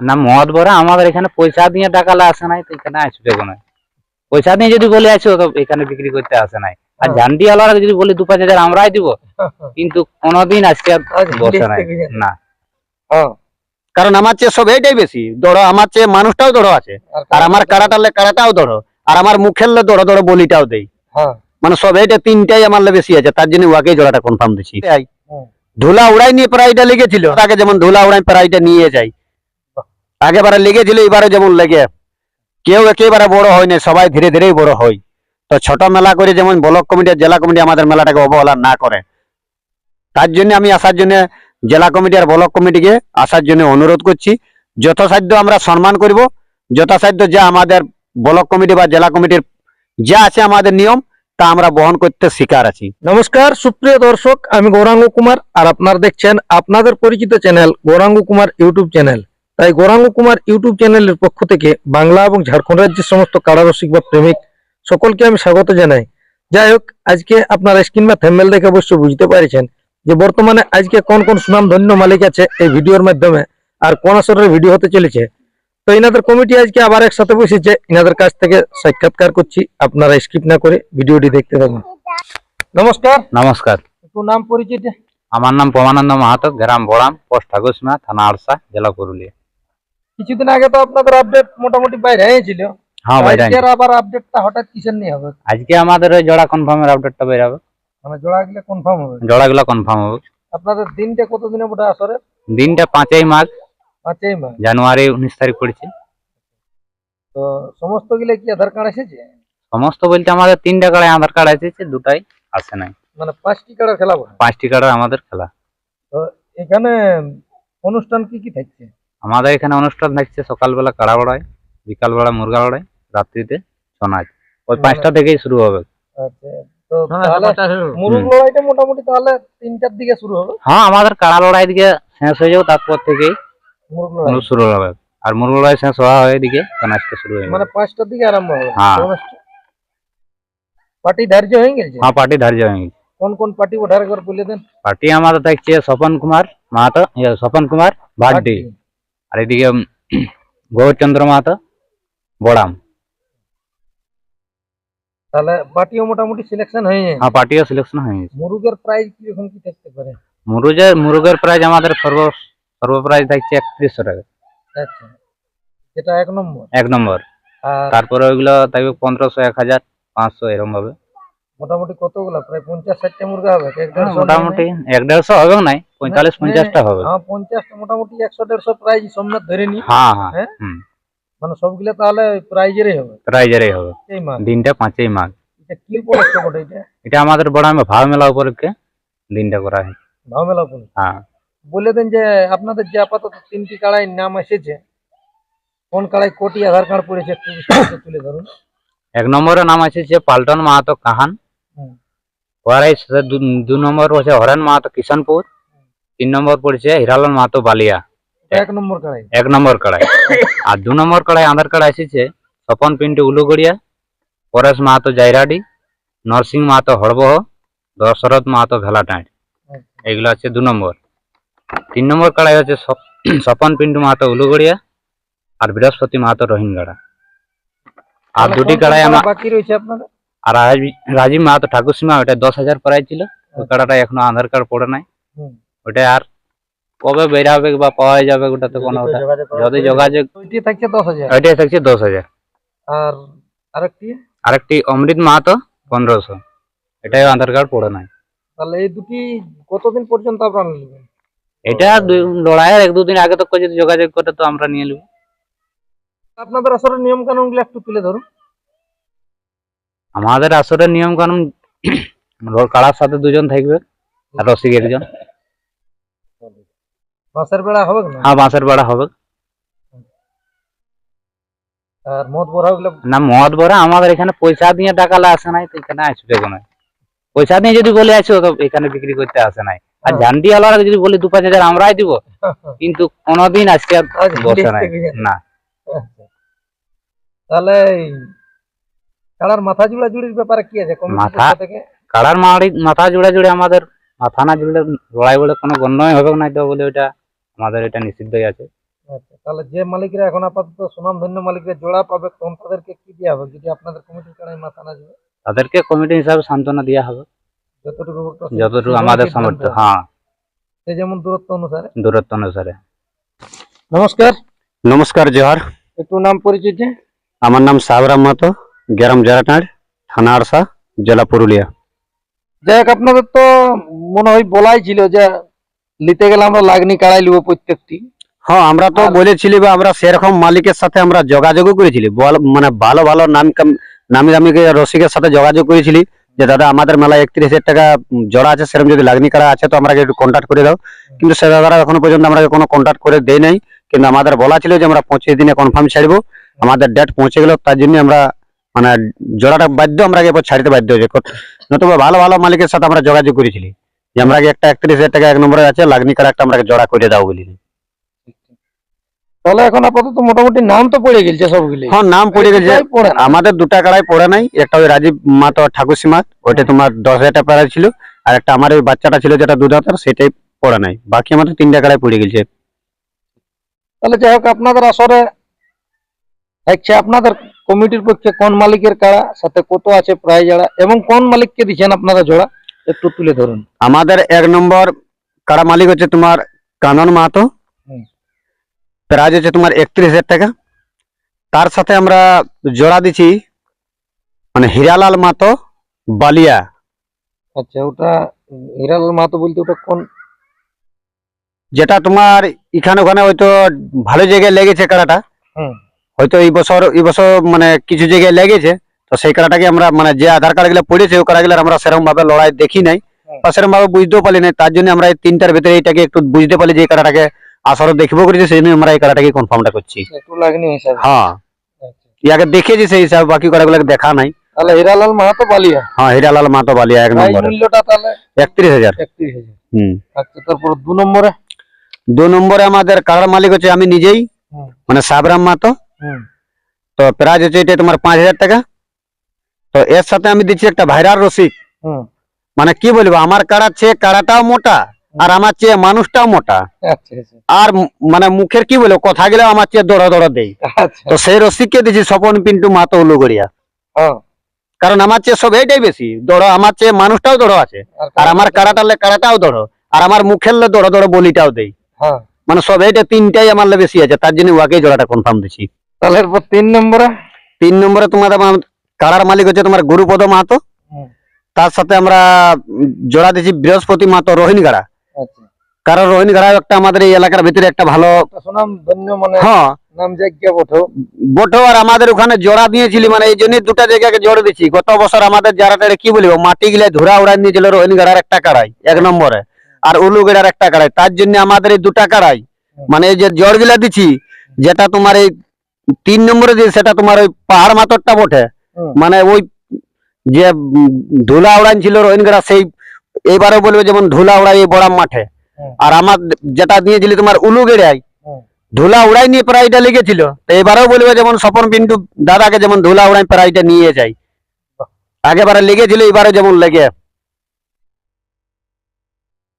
না মদ ভরা আমাদের এখানে পয়সা দিয়ে টাকালে আসে নাই তো এখানে আসবে কেন পয়সা দিয়ে যদি বলে আসো তো এখানে বিক্রি করতে আসে নাই। আর হ্যাঁ। ঝান্ডি আলাদা যদি বলি দু পাঁচ হাজার আমরাই দিব কিন্তু কোনোদিন আজকে বসে নাই। না। হ্যাঁ। কারণ আমার চেয়ে সব এইটাই বেশি। দড়ো আমার চেয়ে মানুষটাও দড়ো আছে। আর আমার কারাটালে কারাটাও দড়ো আর আমার মুখের লে দড়ো দড়ো বলিটাও দেই। হ্যাঁ। মানে সব এইটা তিনটাই আমার লে বেশি আছে তার জন্য ওয়াকেই জোড়াটা কনফার্ম এই, ধুলা উড়াই নিয়ে প্রাইটা লেগেছিল আগে যেমন ধুলা উড়াই প্রাইটা নিয়ে যাই আগেবারে লেগেছিল এবারে যেমন লেগে। কেউ একেবারে বড় হয় না সবাই ধীরে ধীরেই বড় হয়। তো ছোট মেলা করে যেমন ব্লক কমিটি, জেলা কমিটি আমাদের মেলাটাকে অবহেলা না করে। তার জন্য আমি আসার জন্য জেলা কমিটি আর ব্লক কমিটিকে আসার জন্য অনুরোধ করছি, যথাসাধ্য আমরা সম্মান করব, যথাসাধ্য যা আমাদের ব্লক কমিটি বা জেলা কমিটির যা আছে আমাদের নিয়ম, তা আমরা বহন করতে শিকার আছি। নমস্কার, সুপ্রিয় দর্শক, আমি গৌরাঙ্গ কুমার, আর আপনারা দেখছেন আপনাদের পরিচিত channel Gouranga Kumar YouTube channel. তাই গৌরাঙ্গ কুমার ইউটিউব চ্যানেলের পক্ষ থেকে বাংলা এবং ঝাড়খণ্ড রাজ্যের সমস্ত কারারসিক বা প্রেমিক সকলকে আমি স্বাগত জানাই। যাই হোক আজকে আপনারা স্ক্রিন বা থ্যাম্বেল দেখে অবশ্যই বুঝতে পারছেন যে বর্তমানে আজকে কোন কোন সুনাম ধন্য মালিক আছে এই ভিডিওর মাধ্যমে আর কোন আসরের ভিডিও হতে চলেছে। তো ইনাদের কমিটি আজকে আবার একসাথে বসেছে। ইনাদের কাছ থেকে সাক্ষাৎকার করছি। আপনারা স্কিপ না করে ভিডিওটি দেখতে থাকুন। নমস্কার। নমস্কার। একটু নাম পরিচিত। আমার নাম পমানন্দ মাহাতো গ্রাম বড়াম পোস্ট ঠাকুরসীমা থানা আড়সা জেলা পুরুলিয়া। কিছুদিন আগে তো আপনাদের আপডেট মোটামুটি বাইরে হয়েছিল হ্যাঁ ভাই আজকের আবার আপডেটটা হঠাৎ কিসের নিয়ে হবে? আজকে আমাদের ওই জোড়া কনফার্মের আপডেটটা বের হবে। মানে জোড়া গেলে কনফার্ম হবে? জোড়া গুলো কনফার্ম হবে। আপনাদের দিনটা কতদিনে ওটা আসরে? দিনটা পাঁচই মাঘ। পাঁচই মাস জানুয়ারি উনিশ তারিখ পড়েছে। তো সমস্ত গিলে কি আধার কার্ড এসেছে? সমস্ত বলতে আমাদের তিনটা কার্ডে আধার কার্ড এসেছে দুটাই আসে নাই। মানে পাঁচটি কার্ডের খেলা পাঁচটি কার্ডের আমাদের খেলা। তো এখানে অনুষ্ঠান কি কি থাকছে? আমাদের এখানে অনুষ্ঠান থাকছে সকালবেলা কাড়া বড়াই বিকালবেলা মুরগা লড়াই রাত্রিতে ছৌ নাচ ওই মানে- পাঁচটা থেকেই শুরু হবে। আচ্ছা তো তাহলে মুরুগ হুম। লড়াইটা মোটামুটি তাহলে তিনটার দিকে শুরু হবে? হ্যাঁ আমাদের কাড়া লড়াই দিকে শেষ হয়ে যাবে তারপর থেকেই শুরু হবে। আর মুরগা লড়াই শেষ হওয়া হয় শুরু হয়ে মানে পাঁচটার দিকে আরম্ভ হবে? হ্যাঁ। পার্টি ধার্য হয়ে গেছে? হ্যাঁ পার্টি ধার্য হয়ে গেছে। কোন কোন পার্টি ওঠার একবার বলে দেন? পার্টি আমাদের থাকছে স্বপন কুমার মাহাতো ইয়ে, স্বপন কুমার ভাড্ডি আর এদিকে গৌরচন্দ্র মাহাতো বড়াম। তাহলে পার্টিও মোটামুটি সিলেকশন হয়ে যায় হ্যাঁ পার্টিও সিলেকশন হয়ে গেছে। মুরুগের প্রাইস কীরকম কি থাকতে পারে? মুরুজের মুরগের প্রাইস আমাদের সর্ব সর্ব প্রাইস থাকছে একত্রিশশো টাকা। আচ্ছা। যেটা এক নম্বর? এক নম্বর। তারপরে ওইগুলো থাকবে পনেরোশো এক হাজার পাঁচশো এরকম ভাবে মোটামুটি কতগুলো? প্রায় পঞ্চাশ ষাটটা মুরগা হবে হ্যাঁ, মোটামুটি এক দেড়শো হবে নাই? পঁয়তাল্লিশ পঞ্চাশটা হবে। হ্যাঁ পঞ্চাশটা মোটামুটি একশো দেড়শো প্রাইজ সোমনাথ ধরে নি। হ্যাঁ হ্যাঁ হ্যাঁ? মানে সবগুলো তাহলে প্রাইজেরই হবে। প্রাইজেরই হবে। এই দিনটা পাঁচই মাঘ। এটা কি উপলক্ষে বটে এটা? এটা আমাদের বড় ভাব মেলা উপলক্ষে দিনটা করা হয়। ভাও মেলা উপলক্ষে? হ্যাঁ। বলে দেন যে আপনাদের যে আপাতত তিনটি কাড়াই নাম এসেছে কোন কাড়াই কোটি আধার কার্ড পড়েছে একটু তুলে ধরুন। এক নম্বরে নাম আছে পাল্টন মাহাতো কাহান। হুম। ওয়ারাই দু নম্বর হচ্ছে হরেন মাহাতো কিষানপুর তিন নম্বর পড়ছে হিরালাল মাহাতো বালিয়া। এক নম্বর কাড়াই। এক নম্বর কড়াই। আর দু নম্বর কড়াই আধার কার্ড এসেছে স্বপন পিন্টু উলুগড়িয়া পরেশ মাহাতো জাইরাডি নরসিং মাহাতো হড়বহ দশরথ মাহাতো ভেলাটাঁড়। এগুলো হচ্ছে দু নম্বর। তিন নম্বর কড়াই হচ্ছে স্বপ- স্বপন পিন্টু মাহাতো উলুগড়িয়া আর বৃহস্পতি মাহাতো রোহিঙ্গাড়া আর দুটি কড়াই আমার বাকি রয়েছে আপনাদের? আর রাজীব- মাহাতো ঠাকুরসীমা ওটা দশ হাজার প্রাইস ছিল। ওই কাড়াটা এখনও আধার কার্ড পড়ে নাই। ওটা আর কবে বের হবে বা পাওয়া যাবে ওটা তো কোনো ওটা যদি যোগাযোগ ওইটি থাকছে দশ হাজার। ওইটাই থাকছে দশ হাজার। আর আরেকটি? আরেকটি অমৃত মাহাতো পনেরোশো। এটাই আধার কার্ড পড়ে নাই। তাহলে এই দুটি কতদিন পর্যন্ত আপনারা নেবেন? এটা দুই- লড়াইয়ের এক দুদিন আগে তো যদি যোগাযোগ করে তো আমরা নিয়ে নেব। আপনাদের আসলে নিয়ম কানুনগুলো একটু তুলে ধরুন। আমাদের আসলে নিয়ম কানুন কাড়ার সাথে দুজন থাকবে আর রসিক একজন। মাসের বেড়া হবে না? হ্যাঁ বাঁশের বেড়া হবে। আর মদ বড়া না মদ আমাদের এখানে পয়সা দিয়ে টাকালে আসে নাই তো এখানে আসবে কেন। পয়সা দিয়ে যদি বলে আসো তো এখানে বিক্রি করতে আসে নাই। আর হ্যাঁ। ঝান্ডি যদি বলি দু পাঁচ হাজার আমরাই দিব কিন্তু কোনোদিন আজকে বসে নাই। না। তাহলে কালার মাথা জুড়া জুড়ির ব্যাপারে কি আছে? মাথা- থেকে কাড়ার মাড়ি মাথা জুড়ে জুড়ে আমাদের মাথা না জুড়লে লড়াই বলে কোনো গণ্যই হবে না তো বলে ওটা আমাদের এটা নিষিদ্ধই আছে। আচ্ছা তাহলে যে মালিকরা এখন আপাতত সুনামধন্য মালিকরা জোড়া পাবে তখন তাদেরকে কি দেওয়া হবে? যদি আপনাদের কমিটির কাড়াই মাথা না যাবে তাদেরকে কমিটি হিসাবে সান্ত্বনা দেওয়া হবে। যতটুকু যতটুকু আমাদের সামর্থ্য হ্যাঁ। সে যেমন দূরত্ব অনুসারে। দূরত্ব অনুসারে। নমস্কার। নমস্কার জোহার। একটু নাম আমার নাম সাবরাম মাতো। গ্রাম জেরাটাঁড় থানা আরসা জেলা পুরুলিয়া। যাই হোক আপনাদের তো মনে হয় বলাই ছিল যে নিতে গেলে আমরা লাগনি কাড়াই লিব প্রত্যেকটি। হ্যাঁ আমরা তো বলেছিলি বা আমরা সেরকম মালিকের সাথে আমরা যোগাযোগও করেছিলি। মানে ভালো ভালো নাম নামি দামি রসিকের সাথে যোগাযোগ করেছিলি যে দাদা আমাদের মেলায় একত্রিশ হাজার টাকা জোড়া আছে সেরকম যদি লাগনি কারা আছে তো আমরা একটু কন্ট্যাক্ট করে দাও। কিন্তু সে দাদারা এখনও পর্যন্ত আমরা কোনো কন্ট্যাক্ট করে দেয় নাই। কিন্তু আমাদের বলা ছিল যে আমরা পঁচিশ দিনে কনফার্ম ছাড়বো। আমাদের ডেট পৌঁছে গেল তার জন্য আমরা মানে জোড়াটা বাধ্য আমরা এবার ছাড়তে বাধ্য হয়েছে। নতুবা ভালো ভালো মালিকের সাথে আমরা যোগাযোগ করেছিলি। যে আমরা একটা একত্রিশ হাজার টাকা এক নম্বরে আছে লাগনি কারা একটা আমরা জোড়া করে দাও বলি তাহলে এখন আপাতত মোটামুটি নাম তো পড়ে গেছে সবগুলি। হ্যাঁ নাম পড়ে গেছে। আমাদের দুটা কাড়াই পড়ে নাই। একটা ওই রাজীব ঠাকুর সীমা ওইটা তোমার দশ হাজার টাকা ছিল। আর একটা আমার ওই বাচ্চাটা ছিল যেটা সেটাই পড়ে নাই। বাকি আমাদের তিনটা কাড়াই পড়ে গেছে তাহলে যাই হোক আপনাদের আসরে আপনাদের কমিটির পক্ষে কোন মালিকের কাড়া সাথে কত আছে প্রায় যারা এবং কোন মালিককে দিচ্ছেন আপনারা জোড়া একটু তুলে ধরুন। আমাদের এক নম্বর কাড়া মালিক হচ্ছে তোমার কানন মাহাতো। প্রাইজ হচ্ছে তোমার একত্রিশ হাজার টাকা। তার সাথে আমরা জোড়া দিছি মানে হীরালাল মাতো বালিয়া। আচ্ছা ওটা হিরালাল মাহাতো বলতে ওটা কোন? যেটা তোমার এখানে ওখানে হয়তো ভালো জায়গায় লেগেছে কাড়াটা। হুম। হয়তো এই বছর এই বছর মানে কিছু জায়গায় লেগেছে তো সেই কাড়াটাকে আমরা মানে যে আধার কার্ডগুলো পড়েছে ওই কাড়াগুলো আমরা সেরকম ভাবে লড়াই দেখি নাই বা সেরকম ভাবে বুঝতেও পারি নাই তার জন্য আমরা এই তিনটার ভিতরে এইটাকে একটু বুঝতে পারি যে এই কাড়াটাকে আসরে দেখব করেছে সেই জন্য আমরা এই কাড়াটাকে কনফার্মটা করছি। হ্যাঁ। আচ্ছা। ইয়াকে দেখেছি সেই হিসাবে বাকি কাড়াগুলোকে দেখা নাই। তাহলে হিরালাল মাহাতো বালিয়া? হ্যাঁ হিরালাল মাতো বালিয়া এক প্রাইস মূল্যটা তাহলে? একত্রিশ হাজার। একত্রিশ হাজার। হম। আচ্ছা তারপর দু নম্বরে? দু নম্বরে আমাদের কাড়ার মালিক হচ্ছে আমি নিজেই মানে সাবরাম মাতো হুম তো প্রাইজ হচ্ছে এটা তোমার পাঁচ হাজার টাকা। তো এর সাথে আমি দিচ্ছি একটা ভাইরাল রসিক। মানে কি বলব আমার কাড়ার চেয়ে কাড়াটাও মোটা আর আমার চেয়ে মানুষটাও মোটা। আচ্ছা আচ্ছা। আর মানে মুখের কি বলব কথা গেলে আমার চেয়ে দৌড়া দৌড়া দেই আচ্ছা। তো সেই রসিককে দিচ্ছি স্বপন পিন্টু মাতো উলুগড়িয়া। হ্যাঁ। কারণ আমার চেয়ে সব এইটাই বেশি। দৌড়ো আমার চেয়ে মানুষটাও দৌড়ো আছে। আর আমার কাড়াটালে কাড়াটাও দৌড়ো। আর আমার মুখের দৌড়ো দৌড়ো বলিটাও দেই হ্যাঁ। মানে সব এইটা তিনটাই আমার বেশি আছে তার জন্য ওয়াকে জোড়াটা কনফার্ম দিচ্ছি। তাহলে এরপর তিন নম্বরে? তিন নম্বরে তোমার আমার কাড়ার মালিক হচ্ছে তোমার গুরুপদ মাহাতো। তার সাথে আমরা জোড়া দিচ্ছি বৃহস্পতি মাহাতো রোহিণী গাড়া আচ্ছা। কারণ রোহিণী গাড়া একটা আমাদের এই এলাকার ভিতরে একটা ভালো হ্যাঁ। বটো। আর আমাদের ওখানে জোড়া দিয়েছিলি মানে এই জন্যই দুটা জায়গাকে জোড়া দিচ্ছি গত বছর আমাদের যারাটা কি বলব মাটি গিলে ধুরা উড়াই নিয়েছিল রোহিণী গাড়ার একটা কাড়াই এক নম্বরে। আর উলু গেড়ার একটা কাড়াই তার জন্য আমাদের এই দুটা কাড়াই মানে এই যে জড় গিলা দিচ্ছি যেটা তোমার এই তিন নম্বরে দিয়ে সেটা তোমার ওই পাহাড় মাতরটা বটে। মানে ওই যে ধুলা উড়ান ছিল রোহিণ গাড়া সেই এইবারও বলবে যেমন ধুলা উড়াই এই বড়াম মাঠে। আর আমার যেটা দিয়েছিলি তোমার উলু গেড়াই ধুলা উড়াই নিয়ে প্রাইটা লেগেছিল। তো এবারেও বলবে যেমন স্বপন পিন্টু দাদাকে যেমন ধুলা উড়াই প্রাইটা নিয়ে যাই আগেবারে লেগেছিল এবারে যেমন লেগে।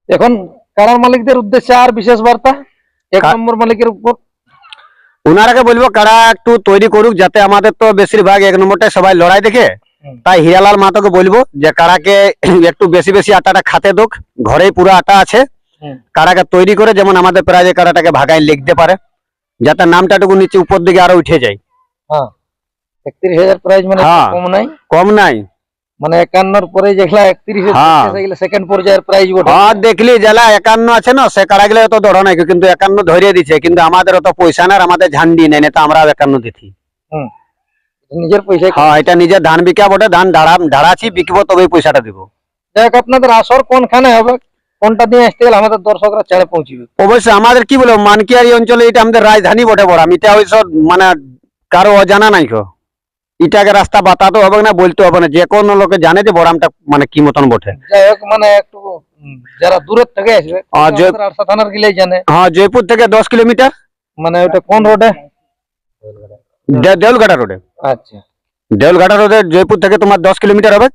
এখন কারার মালিকদের উদ্দেশ্যে আর বিশেষ বার্তা? এক নম্বর মালিকের উপর? ওনারাকে বলব কারা একটু তৈরি করুক যাতে আমাদের তো বেশিরভাগ এক নম্বরটাই সবাই লড়াই দেখে। তাই হিরালাল মাতাকে বলব যে কারাকে একটু বেশি বেশি আটাটা খাতে দোক ঘরেই পুরো আটা আছে। কারাকে তৈরি করে যেমন আমাদের প্রায় কারাটাকে ভাগায় লিখতে পারে যাতে নামটাটুকু নিচে উপর দিকে আরও উঠে যায়। একত্রিশ হাজার প্রাইজ মানে হ্যাঁ। কম নাই? কম নাই। মানে একান্নর পরে যেগুলা একত্রিশ হ্যাঁ। সেকেন্ড পর্যায়ের প্রাইজ হ্যাঁ দেখলি জেলা একান্ন আছে না সে কারাগুলো তো ধরো নাই কিন্তু একান্ন ধরিয়ে দিছে কিন্তু আমাদের অত পয়সা না আমাদের ঝান্ডি নেই না তো আমরা একান্ন নিজের পয়সায় হ্যাঁ এটা নিজের ধান বিকা বটে ধান ঢাড়াছি বিকবো তবেই পয়সাটা দিব। হোক আপনাদের আসর কোনখানে হবে? কোনটা দিয়ে আসতে গেলে আমাদের দর্শকরা ছেড়ে পৌঁছবে। অবশ্যই আমাদের কি বলব মানকিয়ারি অঞ্চলে এটা আমাদের রাজধানী বটে বড় এটা ওই সব মানে কারও অজানা নাই কো এটাকে রাস্তা বাতাতে হবে না বলতে হবে না। যে কোনো লোকে জানে যে বড়ামটা মানে কি মতন বটে। মানে একটু যারা দূরের থেকে আসবে আর যে- আমাদের আরসা থানার গিলেই জানে। হ্যাঁ জয়পুর থেকে দশ কিলোমিটার। মানে ওটা কোন রোডে? দেউলঘাটা রোডে। আচ্ছা। দেউলঘাটা রোডে জয়পুর থেকে তোমার দশ কিলোমিটার হবে।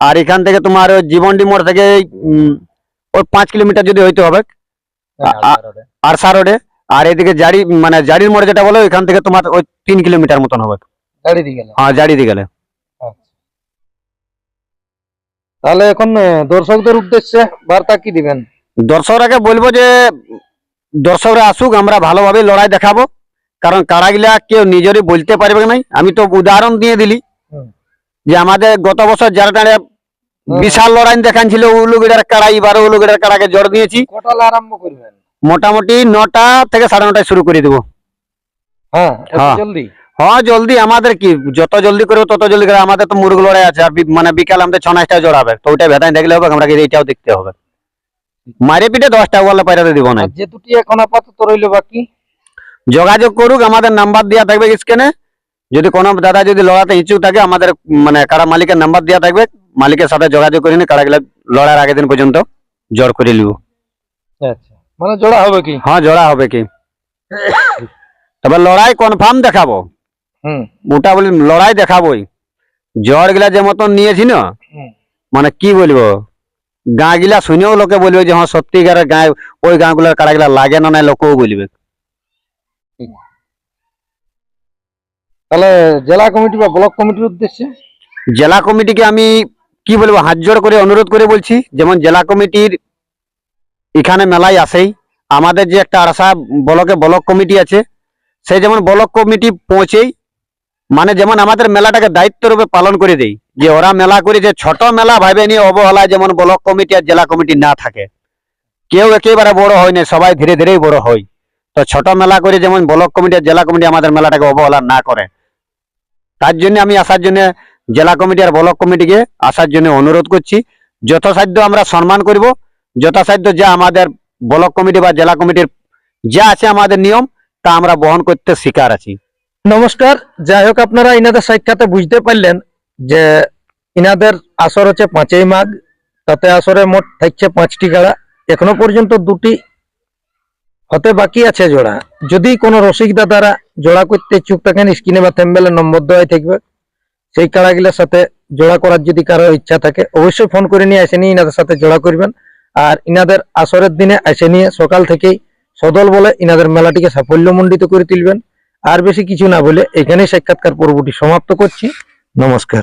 আর এখান থেকে তোমার জীবনডি মোড় থেকে ওই পাঁচ কিলোমিটার যদি হইতে হবে। আ- আরসা রোডে। আর এদিকে জারি মানে জারির মোড় যেটা বলো এখান থেকে তোমার ওই তিন কিলোমিটার মতন হবে। দিয়ে গেলে। হ্যাঁ দিয়ে গেলে। তাহলে এখন দর্শকদের উদ্দেশ্যে বার্তা কি দিবেন? দর্শকরাকে বলব যে দর্শকরা আসুক আমরা ভালোভাবে লড়াই দেখাবো। কারণ কারাগিলা কেউ নিজেরই বলতে পারবে না আমি তো উদাহরণ দিয়ে দিলি। যে আমাদের গত বছর যারা বিশাল লড়াই দেখান ছিল উলুগিড়ার কাড়া এবারও উলুগিড়ার কাড়াকে জোর দিয়েছি। আরম্ভ করবেন? মোটামুটি নটা থেকে সাড়ে নটায় শুরু করে দেবো। হ্যাঁ হ্যাঁ। জলদি। হ্যাঁ জলদি আমাদের কি? যত জলদি করব তত জলদি করে আমাদের তো মুরগ লড়াই আছে। আর মানে বিকাল আমাদের ছ নাচটা জড়াবে। তো ওইটা ভেতায় দেখলে হবে আমরা এইটাও দেখতে হবে। মারে পিঠে দশটা ওয়ালে পাইরাতে দিব না। যে দুটি এখন আপাতত রইল বাকি? যোগাযোগ করুক আমাদের নাম্বার দেওয়া থাকবে স্ক্রিনে যদি কোনো দাদা যদি লড়াতে ইচ্ছুক থাকে আমাদের মানে কারা মালিকের নাম্বার দেওয়া থাকবে মালিকের সাথে যোগাযোগ করে কারা কারাগুলো লড়ার আগের দিন পর্যন্ত জোর করে নিব আচ্ছা মানে জোড়া হবে কি? হ্যাঁ জোড়া হবে কি। তবে লড়াই কনফার্ম দেখাবো। ওটা বলি লড়াই দেখাবোই। জ্বর গিলা যে মতন নিয়েছি না মানে কি বলব? গাঁ গিলা শুনেও লোকে বলবে যে হ্যাঁ সত্যিকারের গাঁ ওই গাঁ গুলার কাড়াগুলা লাগে না নাই লোকেও বলবে। তাহলে জেলা কমিটি বা ব্লক কমিটির উদ্দেশ্যে? জেলা কমিটিকে আমি কি বলব হাত জোড় করে অনুরোধ করে বলছি যেমন জেলা কমিটির এখানে মেলায় আসেই আমাদের যে একটা আরসা ব্লকে ব্লক কমিটি আছে সে যেমন ব্লক কমিটি পৌঁছেই মানে যেমন আমাদের মেলাটাকে দায়িত্ব রূপে পালন করে দেই, যে ওরা মেলা করে যে ছোট মেলা ভাবে নিয়ে অবহেলায় যেমন ব্লক কমিটি আর জেলা কমিটি না থাকে। কেউ একেবারে বড় হয় না, সবাই ধীরে ধীরেই বড় হয়। তো ছোট মেলা করে যেমন ব্লক কমিটি আর জেলা কমিটি আমাদের মেলাটাকে অবহেলা না করে। তার জন্য আমি আসার জন্য জেলা কমিটি আর ব্লক কমিটিকে আসার জন্য অনুরোধ করছি, যথাসাধ্য আমরা সম্মান করব, যথাসাধ্য যা আমাদের ব্লক কমিটি বা জেলা কমিটির যা আছে আমাদের নিয়ম, তা আমরা বহন করতে শিকার আছি। নমস্কার যাই হোক আপনারা ইনাদের সাক্ষাতে বুঝতে পারলেন যে ইনাদের আসর হচ্ছে পাঁচই মাঘ, তাতে আসরে মোট থাকছে পাঁচটি গাড়া। এখনও পর্যন্ত দুটি হতে বাকি আছে জোড়া। যদি কোনো রসিক দাদারা জোড়া করতে ইচ্ছুক থাকেন, স্ক্রিনে বা থেম্বেলের নম্বর দেওয়াই থাকবে। সেই কাড়াগুলোর সাথে জোড়া করার যদি কারও ইচ্ছা থাকে, অবশ্যই ফোন করে নিয়ে এসে নিয়ে ইনাদের সাথে জোড়া করবেন। আর ইনাদের আসরের দিনে আসে নিয়ে সকাল থেকেই সদল বলে ইনাদের মেলাটিকে সাফল্যমণ্ডিত করে তুলবেন। আর বেশি কিছু না বলে এখানে সাক্ষাৎকার পর্বটি সমাপ্ত করছি। নমস্কার।